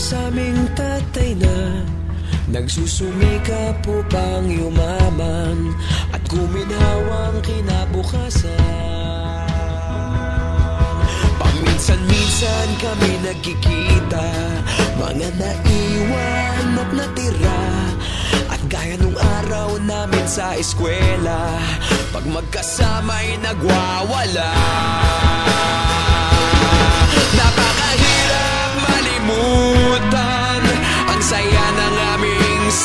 Wala pa sa aming tatay na Nagsusumikap upang yumaman At kuminhawang kinabukasan? Paminsan-minsan kami nagkikita Mga naiwan at natira. At gaya nung araw namin sa eskwela Pag magkasama'y nagwawala